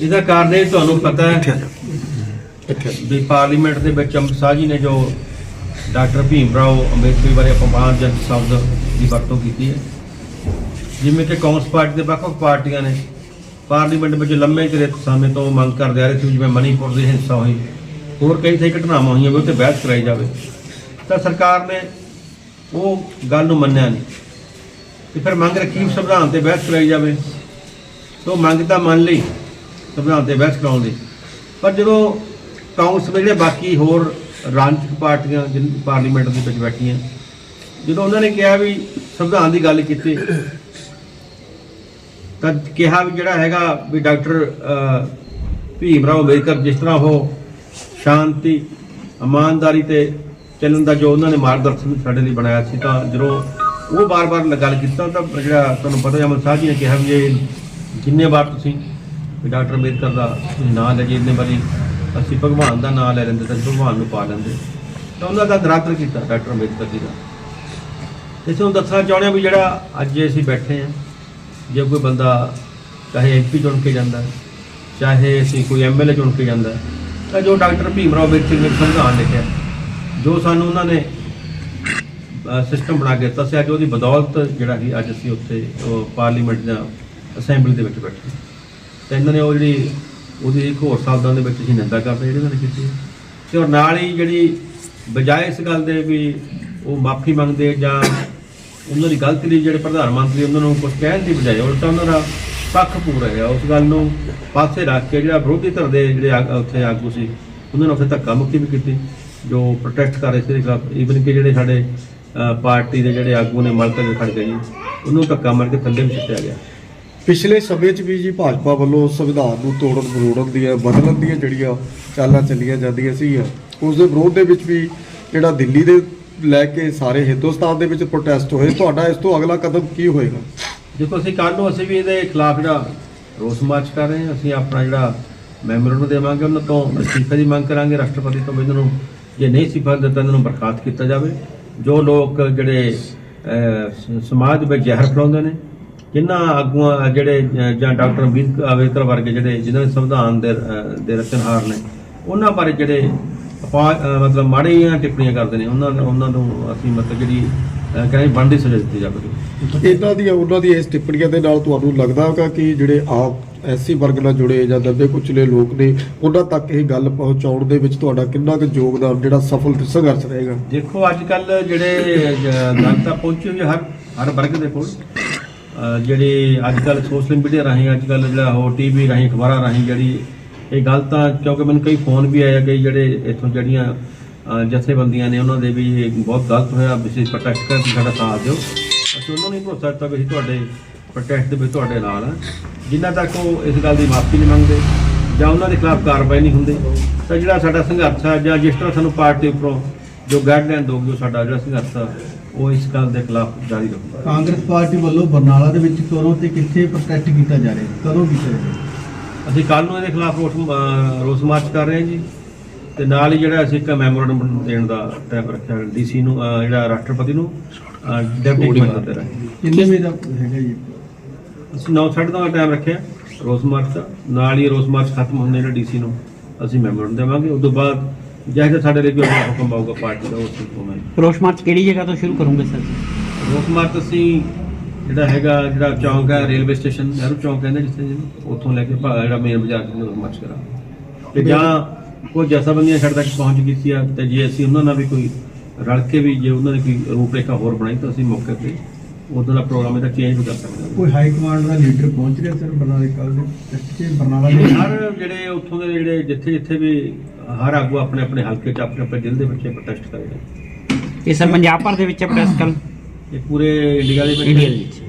ਇਹਦਾ ਕਾਰਨ ਇਹ ਤੁਹਾਨੂੰ ਪਤਾ ਹੈ ਵੀ ਪਾਰਲੀਮੈਂਟ ਦੇ ਵਿੱਚ ਅਮਿਤ ਸ਼ਾਹ ਜੀ ਨੇ ਜੋ ਡਾਕਟਰ ਭੀਮ ਰਾਓ ਅੰਬੇਦਕਰ ਬਾਰੇ ਅਪਮਾਨ ਜਨ ਸ਼ਬਦ ਦੀ ਵਰਤੋਂ ਕੀਤੀ ਹੈ। ਜਿਵੇਂ ਕਿ ਕਾਂਗਰਸ ਪਾਰਟੀ ਦੇ ਵੱਖ-ਵੱਖ ਪਾਰਟੀਆਂ ਨੇ ਪਾਰਲੀਮੈਂਟ ਵਿੱਚ ਲੰਮੇ ਚਿਰ ਸਮੇਂ ਤੋਂ ਮੰਗ ਕਰਦੇ ਆ ਰਹੇ ਸੀ ਜਿਵੇਂ ਮਨੀਪੁਰ ਦੀ ਹਿੰਸਾ ਹੋਈ ਹੋਰ ਕਈ ਥਾਈ ਘਟਨਾਵਾਂ ਹੋਈਆਂ ਵੀ ਉੱਤੇ ਬਹਿਸ ਕਰਾਈ ਜਾਵੇ। ਤਾਂ ਸਰਕਾਰ ਨੇ ਉਹ ਗੱਲ ਨੂੰ ਮੰਨਿਆ ਨਹੀਂ। ਤੇ ਫਿਰ ਮੰਗ ਰੱਖੀ ਸੰਵਿਧਾਨ ਤੇ ਬਹਿਸ ਕਰਾਈ ਜਾਵੇ। ਤੋਂ ਮੰਗ ਤਾਂ ਮੰਨ ਲਈ। ਸੰਵਿਧਾਨ ਤੇ ਬਹਿਸ ਕਰਾਉਣ ਦੀ ਪਰ ਜਦੋਂ ਕਾਂਗਰਸ ਦੇ ਜਿਹੜੇ ਬਾਕੀ ਹੋਰ ਰਾਜਨੀਤਿਕ ਪਾਰਟੀਆਂ ਜਿਨ, ਪਾਰਲੀਮੈਂਟ ਦੇ ਵਿੱਚ ਬੈਠੀਆਂ, ਜਦੋਂ ਉਹਨਾਂ ਨੇ ਕਿਹਾ ਵੀ ਸੰਵਿਧਾਨ ਦੀ ਗੱਲ ਕੀਤੀ, ਤਾਂ ਕਿਹਾ ਵੀ ਜਿਹੜਾ ਹੈਗਾ ਵੀ ਡਾਕਟਰ ਭੀਮ ਰਾਓ ਅੰਬੇਦਕਰ, ਜਿਸ ਤਰ੍ਹਾਂ ਉਹ ਸ਼ਾਂਤੀ, ਇਮਾਨਦਾਰੀ ਤੇ ਚੱਲਣ ਦਾ ਜੋ ਉਹਨਾਂ ਨੇ ਮਾਰਗਦਰਸ਼ਨ ਸਾਡੇ ਲਈ ਬਣਾਇਆ ਸੀ, ਤਾਂ ਜਦੋਂ ਉਹ ਬਾਰ-ਬਾਰ ਗੱਲ ਕੀਤਾ, ਤਾਂ ਜਿਹੜਾ ਤੁਹਾਨੂੰ ਪਤਾ ਹੈ ਅਮਰ ਸਾਹਿਬ ਜੀ ਨੇ ਕਿਹਾ ਵੀ ਇਹ ਜਿੰਨੇ ਵਾਰ ਤੁਸੀਂ ਵੀ ਡਾਕਟਰ ਅੰਬੇਦਕਰ ਦਾ ਤੁਸੀਂ ਨਾਂ ਲੈ ਜੇ ਇੰਨੇ ਵਾਰੀ ਅਸੀਂ ਭਗਵਾਨ ਦਾ ਨਾਂ ਲੈ ਲੈਂਦੇ ਤਾਂ ਅਸੀਂ ਭਗਵਾਨ ਨੂੰ ਪਾ ਲੈਂਦੇ। ਤਾਂ ਉਹਨਾਂ ਦਾ ਨਿਰਾਦਰ ਕੀਤਾ ਡਾਕਟਰ ਅੰਬੇਦਕਰ ਜੀ ਦਾ। ਇਸ ਨੂੰ ਦੱਸਣਾ ਚਾਹੁੰਦੇ ਹਾਂ ਵੀ ਜਿਹੜਾ ਅੱਜ ਅਸੀਂ ਬੈਠੇ ਹਾਂ, ਜੇ ਕੋਈ ਬੰਦਾ ਚਾਹੇ ਐਮਪੀ ਚੁਣ ਕੇ ਜਾਂਦਾ, ਚਾਹੇ ਅਸੀਂ ਕੋਈ ਐਮਐਲਏ ਚੁਣ ਕੇ ਜਾਂਦਾ, ਤਾਂ ਜੋ ਡਾਕਟਰ ਭੀਮ ਰਾਓ ਅੰਬੇਦਕਰ ਨੇ ਸੰਵਿਧਾਨ ਲਿਖਿਆ, ਜੋ ਸਾਨੂੰ ਉਹਨਾਂ ਨੇ ਸਿਸਟਮ ਬਣਾ ਕੇ ਦਿੱਤਾ ਸੀ, ਅੱਜ ਉਹਦੀ ਬਦੌਲਤ ਜਿਹੜਾ ਸੀ ਅੱਜ ਅਸੀਂ ਉੱਥੇ ਉਹ ਪਾਰਲੀਮੈਂਟ ਜਾਂ ਅਸੈਂਬਲੀ ਦੇ ਵਿੱਚ ਬੈਠੇ ਤੇ ਇਹਨਾਂ ਨੇ ਉਹ ਜਿਹੜੀ ਉਹਦੀ ਇੱਕ ਹੋਰ ਸ਼ਬਦਾਂ ਦੇ ਵਿੱਚ ਅਸੀਂ ਨਿੰਦਾ ਕਰਦੇ ਜਿਹੜੀ ਉਹਨਾਂ ਨੇ ਕੀਤੀ ਹੈ। ਤੇ ਔਰ ਨਾਲ ਹੀ ਜਿਹੜੀ ਬਜਾਏ ਇਸ ਗੱਲ ਦੇ ਵੀ ਉਹ ਮਾਫੀ ਮੰਗਦੇ ਜਾਂ ਉਹਨਾਂ ਦੀ ਗਲਤੀ ਲਈ ਜਿਹੜੇ ਪ੍ਰਧਾਨ ਮੰਤਰੀ ਉਹਨਾਂ ਨੂੰ ਕੁਝ ਕਹਿਣ ਦੀ ਬਜਾਏ ਉਲਟਾ ਉਹਨਾਂ ਦਾ ਪੱਖ ਪੂਰ ਹੈ। ਉਸ ਗੱਲ ਨੂੰ ਪਾਸੇ ਰੱਖ ਕੇ ਜਿਹੜਾ ਵਿਰੋਧੀ ਧਿਰ ਦੇ ਜਿਹੜੇ ਆਗ- ਉੱਥੇ ਆਗੂ ਸੀ, ਉਹਨਾਂ ਨੇ ਉੱਥੇ ਧੱਕਾ ਮੁੱਕੀ ਵੀ ਕੀਤੀ, ਜੋ ਪ੍ਰੋਟੈਸਟ ਕਰ ਰਹੇ ਸੀ ਈਵਨ ਕਿ ਜਿਹੜੇ ਸਾਡੇ ਪਾਰਟੀ ਦੇ ਜਿਹੜੇ ਆਗੂ ਨੇ ਮਲਕਾ ਦੇ ਖੜ ਗਏ ਜੀ ਉਹਨੂੰ ਧੱਕਾ ਮਾਰ ਕੇ ਥੱਲੇ ਵੀ ਸਿੱਟਿਆ ਗਿਆ। ਪਿਛਲੇ ਸਮੇਂ 'ਚ ਵੀ ਜੀ ਭਾਜਪਾ ਵੱਲੋਂ ਸੰਵਿਧਾਨ ਨੂੰ ਤੋੜਨ ਮਰੋੜਨ ਦੀਆਂ, ਬਦਲਣ ਦੀਆਂ ਜਿਹੜੀਆਂ ਚਾਲਾਂ ਚੱਲੀਆਂ ਜਾਂਦੀਆਂ ਸੀ ਉਸ ਦੇ ਵਿਰੋਧ ਦੇ ਵਿੱਚ ਵੀ ਜਿਹੜਾ ਦਿੱਲੀ ਦੇ ਲੈ ਕੇ ਸਾਰੇ ਹਿੰਦੁਸਤਾਨ ਦੇ ਵਿੱਚ ਪ੍ਰੋਟੈਸਟ ਹੋਏ, ਤੁਹਾਡਾ ਇਸ ਤੋਂ ਅਗਲਾ ਕਦਮ ਕੀ ਹੋਏਗਾ? ਦੇਖੋ, ਅਸੀਂ ਕੱਲ੍ਹ ਨੂੰ ਅਸੀਂ ਵੀ ਇਹਦੇ ਖਿਲਾਫ ਜਿਹੜਾ ਰੋਸ ਮਾਰਚ ਕਰ ਰਹੇ ਹਾਂ, ਅਸੀਂ ਆਪਣਾ ਜਿਹੜਾ ਮੈਂਬਰ ਮੈਮੋਰੰਡਮ ਦੇਵਾਂਗੇ, ਉਹਨਾਂ ਤੋਂ ਅਸਤੀਫੇ ਦੀ ਮੰਗ ਕਰਾਂਗੇ, ਰਾਸ਼ਟਰਪਤੀ ਤੋਂ ਵੀ ਇਹਨਾਂ ਨੂੰ ਜੇ ਨਹੀਂ ਅਸਤੀਫਾ ਦਿੱਤਾ, ਇਹਨਾਂ ਨੂੰ ਬਰਖਾਸਤ ਕੀਤਾ ਜਾਵੇ। ਜੋ ਲੋਕ ਜਿਹੜੇ ਸਮਾਜ ਵਿੱਚ ਜ਼ਹਿਰ ਫੈਲਾਉਂਦੇ ਨੇ ਜਿਨ੍ਹਾਂ ਆਗੂਆਂ ਜਿਹੜੇ ਜਾਂ ਡਾਕਟਰ ਅੰਬੇਦਕਰ ਅੰਬੇਦਕਰ ਵਰਗੇ ਜਿਹੜੇ ਜਿਨ੍ਹਾਂ ਨੇ ਸੰਵਿਧਾਨ ਦੇ ਦੇ ਰਚਨਹਾਰ ਨੇ ਉਹਨਾਂ ਬਾਰੇ ਜਿਹੜੇ ਮਤਲਬ ਮਾੜੀਆਂ ਟਿੱਪਣੀਆਂ ਕਰਦੇ ਨੇ ਉਹਨਾਂ ਉਹਨਾਂ ਨੂੰ ਅਸੀਂ ਮਤਲਬ ਜਿਹੜੀ ਕਹਿੰਦੇ ਬਣਦੀ ਸਜ਼ਾ ਦਿੱਤੀ ਜਾਵੇ ਇਹਨਾਂ ਦੀਆਂ ਉਹਨਾਂ ਦੀ ਇਸ ਟਿੱਪਣੀਆਂ ਦੇ ਨਾਲ ਤੁਹਾਨੂੰ ਲੱਗਦਾ ਹੈਗਾ ਕਿ ਜਿਹੜੇ ਆਪ ਐਸਸੀ ਵਰਗ ਨਾਲ ਜੁੜੇ ਜਾਂ ਦੱਬੇ ਕੁਚਲੇ ਲੋਕ ਨੇ ਉਹਨਾਂ ਤੱਕ ਇਹ ਗੱਲ ਪਹੁੰਚਾਉਣ ਦੇ ਵਿੱਚ ਤੁਹਾਡਾ ਕਿੰਨਾ ਕੁ ਯੋਗਦਾਨ ਜਿਹੜਾ ਸਫਲ ਸੰਘਰਸ਼ ਰਹੇਗਾ? ਦੇਖੋ ਅੱਜ ਕੱਲ ਜਿਹੜੇ ਜਨਤਾ ਪਹੁੰਚੀ ਹੋਈ ਹੈ ਹਰ ਹਰ ਵਰਗ ਦੇ ਕੋਲ। ਜਿਹੜੇ ਅੱਜ ਕੱਲ ਸੋਸ਼ਲ ਮੀਡੀਆ ਰਾਹੀਂ ਅੱਜ ਕੱਲ ਜਿਹੜਾ ਹੋ ਟੀਵੀ ਰਾਹੀਂ, ਅਖਬਾਰਾਂ ਰਾਹੀਂ ਜਿਹੜੀ ਇਹ ਗੱਲ ਤਾਂ ਕਿਉਂਕਿ ਮੈਨੂੰ ਕਈ ਫੋਨ ਵੀ ਆਇਆ ਕਈ ਜਿਹੜੇ ਇੱਥੋਂ ਜਿਹੜੀਆਂ ਜਥੇਬੰਦੀਆਂ ਨੇ ਉਹਨਾਂ ਦੇ ਵੀ ਇਹ ਬਹੁਤ ਗਲਤ ਹੋਇਆ ਵਿਸ਼ੇਸ਼ ਪ੍ਰੋਟੈਸਟ ਕਰ ਸਾਡਾ ਸਾਥ ਦਿਓ। ਅਸੀਂ ਉਹਨਾਂ ਨੂੰ ਹੀ ਭਰੋਸਾ ਦਿੱਤਾ ਵੀ ਅਸੀਂ ਤੁਹਾਡੇ ਪ੍ਰੋਟੈਸਟ ਦੇ ਵਿੱਚ ਤੁਹਾਡੇ ਨਾਲ ਆ। ਜਿੰਨਾ ਤੱਕ ਉਹ ਇਸ ਗੱਲ ਦੀ ਮਾਫੀ ਨਹੀਂ ਮੰਗਦੇ, ਜਾਂ ਉਹਨਾਂ ਦੇ ਖਿਲਾਫ ਕਾਰਵਾਈ ਨਹੀਂ ਹੁੰਦੀ, ਤਾਂ ਜਿਹੜਾ ਸਾਡਾ ਸੰਘਰਸ਼ ਆ, ਜਾਂ ਜਿਸ ਤਰ੍ਹਾਂ ਸਾਨੂੰ ਪਾਰਟੀ ਉੱਪਰੋਂ ਜੋ ਗਾਈਡਲਾਈਨ ਦੋਗੇ ਉਹ ਸਾਡਾ ਜਿਹੜਾ ਸੰਘਰਸ਼ ਆ ਉਹ ਇਸ ਗੱਲ ਦੇ ਖਿਲਾਫ ਜਾਰੀ ਰਹੂਗਾ ਕਾਂਗਰਸ ਪਾਰਟੀ ਵੱਲੋਂ ਬਰਨਾਲਾ ਦੇ ਵਿੱਚ ਕਦੋਂ ਤੇ ਕਿੱਥੇ ਪ੍ਰੋਟੈਸਟ ਕੀਤਾ ਜਾ ਰਿਹਾ ਹੈ? ਕਦੋਂ ਕੀਤਾ ਜਾ ਰਿਹਾ ਹੈ? ਅਸੀਂ ਕੱਲ ਨੂੰ ਇਹਦੇ ਖਿਲਾਫ ਰੋਸ ਰੋਸ ਮਾਰਚ ਕਰ ਰਹੇ ਹਾਂ ਜੀ। ਤੇ ਨਾਲ ਹੀ ਜਿਹੜਾ ਅਸੀਂ ਇੱਕ ਮੈਮੋਰੰਡਮ ਦੇਣ ਦਾ ਟਾਈਮ ਰੱਖਿਆ ਡੀਸੀ ਨੂੰ ਜਿਹੜਾ ਰਾਸ਼ਟਰਪਤੀ ਨੂੰ ਡਿਪਟੀ ਕਮਿਸ਼ਨਰ ਦੇ ਰਾਹੀਂ ਕਿੰਨੇ ਵਜੇ ਦਾ ਹੈਗਾ ਜੀ? ਅਸੀਂ 9:30 ਦਾ ਟਾਈਮ ਰੱਖਿਆ ਰੋਸ ਮਾਰਚ ਦਾ। ਨਾਲ ਹੀ ਰੋਸ ਮਾਰਚ ਖਤਮ ਹੁੰਦੇ ਨੇ ਡੀਸੀ ਨੂੰ ਅਸੀਂ ਮੈਮੋਰੰਡਮ ਦੇਵਾਂਗੇ। ਉਸ ਤੋਂ ਬਾਅਦ ਜਿਹੋ ਸਾਡੇ ਲਈ ਕੋਈ ਆਪਣਾ ਹੁਕਮ ਆਊਗਾ ਪਾਰਟੀ ਦਾ ਉਸ ਤੋਂ ਮੈਂ ਰੋਸ ਮਾਰਚ ਕਿਹੜੀ ਜਗ੍ਹਾ ਤੋਂ ਸ਼ੁਰੂ ਕਰੋਗੇ ਸਰ? ਰੋਸ ਮਾਰਚ ਅਸੀਂ ਜਿਹੜਾ ਹੈਗਾ ਜਿਹੜਾ ਚੌਂਕ ਹੈ ਰੇਲਵੇ ਸਟੇਸ਼ਨ ਨਹਿਰੂ ਚੌਂਕ ਕਹਿੰਦੇ ਜਿੱਥੇ ਜਿਹਨੂੰ ਉੱਥੋਂ ਲੈ ਕੇ ਭਾ- ਜਿਹੜਾ ਮੇਨ ਬਾਜ਼ਾਰ ਤੱਕ ਰੋਸ ਮਾਰਚ ਕਰਾਂਗੇ। ਤੇ ਜਾਂ ਕੋਈ ਜਥੇਬੰਦੀਆਂ ਸਾਡੇ ਤੱਕ ਪਹੁੰਚ ਕੀਤੀ ਆ ਤੇ ਜੇ ਅਸੀਂ ਉਹਨਾਂ ਨਾਲ ਵੀ ਕੋਈ ਰਲ ਕੇ ਵੀ ਜੇ ਉਹਨਾਂ ਨੇ ਕੋਈ ਰੂਪਰੇਖਾ ਹੋਰ ਬਣਾਈ ਤਾਂ ਅਸੀਂ ਮੌਕੇ ਤੇ ਉਦੋਂ ਦਾ ਪ੍ਰੋਗਰਾਮ ਇਹਦਾ ਚੇਂਜ ਵੀ ਕਰ ਸਕਦੇ ਹਾਂ। ਕੋਈ ਹਾਈ ਕਮਾਂਡ ਦਾ ਲੀਡਰ ਪਹੁੰਚ ਰਿਹਾ ਸਰ ਬਰਨਾਲੇ ਕੱਲ ਦੇ? ਟੈਸਟ ਕੇ ਬਰਨਾਲਾ ਦੇ ਹਰ ਜਿਹੜੇ ਉੱਥੋਂ ਦੇ ਜਿਹੜੇ ਜਿੱਥੇ ਜਿੱਥੇ ਵੀ ਹਰ ਆਗੂ ਆਪਣੇ ਆਪਣੇ ਹਲਕੇ 'ਚ ਆਪਣੇ ਆਪਣੇ ਜ਼ਿਲ੍ਹੇ ਦੇ ਵਿੱਚ ਪ੍ਰੋਟੈਸਟ ਕਰੇਗਾ ਇਹ ਸਰ ਪੰਜਾਬ ਭਰ ਦੇ ਵਿੱਚ ਪ੍ਰੈਸ ਕੱਲ ਇਹ ਪੂਰੇ ਇੰਡੀਆ ਦੇ ਇੰਡੀਆ ਦੇ ਵਿੱਚ।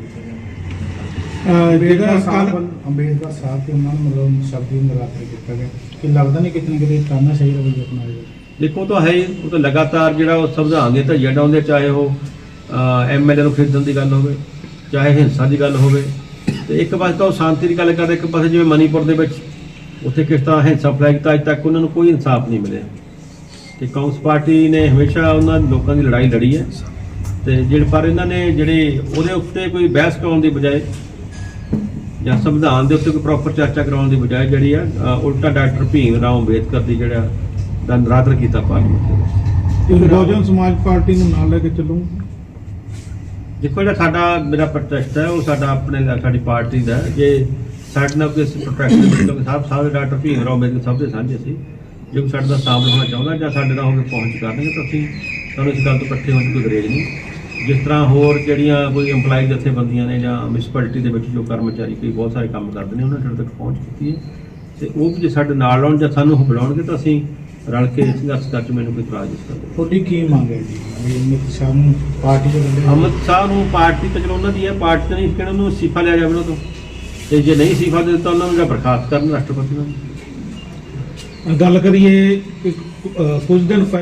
ਵਿੱਚ ਜਿਹੜਾ ਸਾਹਿਬ ਅੰਬੇਦਕਰ ਸਾਹਿਬ ਤੇ ਉਹਨਾਂ ਨੂੰ ਮਤਲਬ ਸ਼ਬਦੀ ਨਰਾਤੇ ਕੀਤਾ ਗਿਆ। ਕਿ ਲੱਗਦਾ ਨਹੀਂ ਕਿਤੇ ਨਾ ਕਿਤੇ ਤਾਨਾ ਸਹੀ ਰਵਈਆ ਅਪਣਾਇਆ ਜਾਵੇ। ਦੇਖੋ ਉਹ ਤਾਂ ਹੈ ਹੀ, ਉਹ ਤਾਂ ਲਗਾਤਾਰ ਜਿਹੜਾ ਉਹ ਸੰਵਿਧਾਨ ਦੇ ਧੱਜੇ ਡਾਉਂਦੇ ਚਾਹੇ ਉਹ ਐਮਐਲਏ ਨੂੰ ਖਰੀਦਣ ਦੀ ਗੱਲ ਹੋਵੇ ਚਾਹੇ ਹਿੰਸਾ ਦੀ ਗੱਲ ਹੋਵੇ। ਤੇ ਇੱਕ ਪਾਸੇ ਤਾਂ ਉਹ ਸ਼ਾਂਤੀ ਦੀ ਗੱਲ ਕਰਦੇ ਇੱਕ ਪਾਸੇ ਜਿਵੇਂ ਮਨੀਪੁਰ ਦੇ ਵਿੱਚ ਉੱਥੇ ਕਿਸ ਤਰ੍ਹਾਂ ਹਿੰਸਾ ਫੈਲਾਈ ਤਾਂ ਅੱਜ ਤੱਕ ਉਹਨਾਂ ਨੂੰ ਕੋਈ ਇਨਸਾਫ ਨਹੀਂ ਮਿਲਿਆ। ਤੇ ਕਾਂਗਰਸ ਪਾਰਟੀ ਨੇ ਹਮੇਸ਼ਾ ਉਹਨਾਂ ਲੋਕਾਂ ਦੀ ਲੜਾਈ ਲੜੀ ਹੈ। ਤੇ ਜਿਹੜੇ ਪਰ ਇਹਨਾਂ ਨੇ ਜਿਹੜੇ ਉਹਦੇ ਉੱਤੇ ਕੋਈ ਬਹਿਸ ਕਰਾਉਣ ਦੀ ਬਜਾਏ ਜਾਂ ਸੰਵਿਧਾਨ ਦੇ ਉੱਤੇ ਕੋਈ ਪ੍ਰੋਪਰ ਚਰਚਾ ਕਰਾਉਣ ਦੀ ਬਜਾਏ ਜਿਹੜੀ ਆ ਉਲਟਾ ਡਾਕਟਰ ਭੀਮ ਰਾਓ ਅੰਬੇਦਕਰ ਦੀ ਜਿਹੜਾ ਦਾ ਨਿਰਾਦਰ ਕੀਤਾ ਪਾਰਲੀਮੈਂਟ ਦੇ ਬਹੁਜਨ ਸਮਾਜ ਪਾਰਟੀ ਨੂੰ ਨਾਲ ਲੈ ਕੇ ਚੱਲੂ। ਦੇਖੋ ਜਿਹੜਾ ਸਾਡਾ ਮੇਰਾ ਪ੍ਰੋਟੈਸਟ ਹੈ ਉਹ ਸਾਡਾ ਆਪਣੇ ਸਾਡੀ ਪਾਰਟੀ ਦਾ। ਜੇ ਸਾਡੇ ਨਾਲ ਕੋਈ ਵਿੱਚ ਕਿਉਂਕਿ ਸਾਹਿਬ ਸਾਹਿਬ ਡਾਕਟਰ ਭੀਮ ਰਾਓ ਅੰਬੇਦਕਰ ਸਭ ਦੇ ਸਾਂਝੇ ਸੀ। ਜੇ ਸਾਡੇ ਦਾ ਸ਼ਾਮਲ ਹੋਣਾ ਚਾਹੁੰਦਾ ਜਾਂ ਸਾਡੇ ਨਾਲ ਹੋ ਕੇ ਪਹੁੰਚ ਕਰਨਗੇ ਤਾਂ ਅਸੀਂ ਸਾਨੂੰ ਇਸ ਗੱਲ ਤੋਂ ਇਕੱਠੇ ਹੋਣ ਦੀ ਕੋਈ ਗਰੇਜ ਨਹੀਂ। ਜਿਸ ਤਰ੍ਹਾਂ ਹੋਰ ਜਿਹੜੀਆਂ ਕੋਈ EMPLOYE ਜਥੇਬੰਦੀਆਂ ਨੇ ਜਾਂ ਮਿਊਨਿਸਪੈਲਿਟੀ ਦੇ ਵਿੱਚ ਜੋ ਕਰਮਚਾਰੀ ਕੋਈ ਬਹੁਤ ਸਾਰੇ ਕੰਮ ਕਰਦੇ ਨੇ ਉਹਨਾਂ ਨੇ ਸਾਡੇ ਤੱਕ ਪਹੁੰਚ ਕੀਤੀ ਹੈ। ਤੇ ਉਹ ਵੀ ਜੇ ਸਾਡੇ ਨਾਲ ਆਉਣ ਜਾਂ ਸਾਨੂੰ ਉਹ ਬੁਲਾਉਣਗੇ ਤਾਂ ਅਸੀਂ ਰਲ ਕੇ ਸੰਘਰਸ਼ ਕਰ ਚ ਮੈਨੂੰ ਕੋਈ ਇਤਰਾਜ਼ ਨਹੀਂ ਕਰਦਾ। ਤੁਹਾਡੀ ਕੀ ਮੰਗ ਹੈ ਜੀ? ਅਮਿਤ ਸ਼ਾਹ ਨੂੰ ਪਾਰਟੀ ਦੇ ਬੰਦੇ ਅਮਿਤ ਸ਼ਾਹ ਨੂੰ ਪਾਰਟੀ ਤੇ ਚਲੋ ਉਹਨਾਂ ਦੀ ਹੈ ਪਾਰਟੀ ਤੇ ਨਹੀਂ ਕਿਹਨਾਂ ਨੂੰ ਅਸਤੀਫਾ ਲਿਆ ਜਾਵੇ ਉਹਨਾਂ ਤੋਂ? ਤੇ ਜੇ ਨਹੀਂ ਅਸਤੀਫਾ ਦੇ ਦਿੱਤਾ ਉਹਨਾਂ ਨੂੰ ਜਾਂ ਬਰਖਾਸਤ ਕਰਨ ਰਾਸ਼ਟਰਪਤੀ ਨੂੰ। ਗੱਲ ਕਰੀਏ ਕਿ, ਅਹ, ਕੁਝ ਦਿਨ ਪਹਿਲਾਂ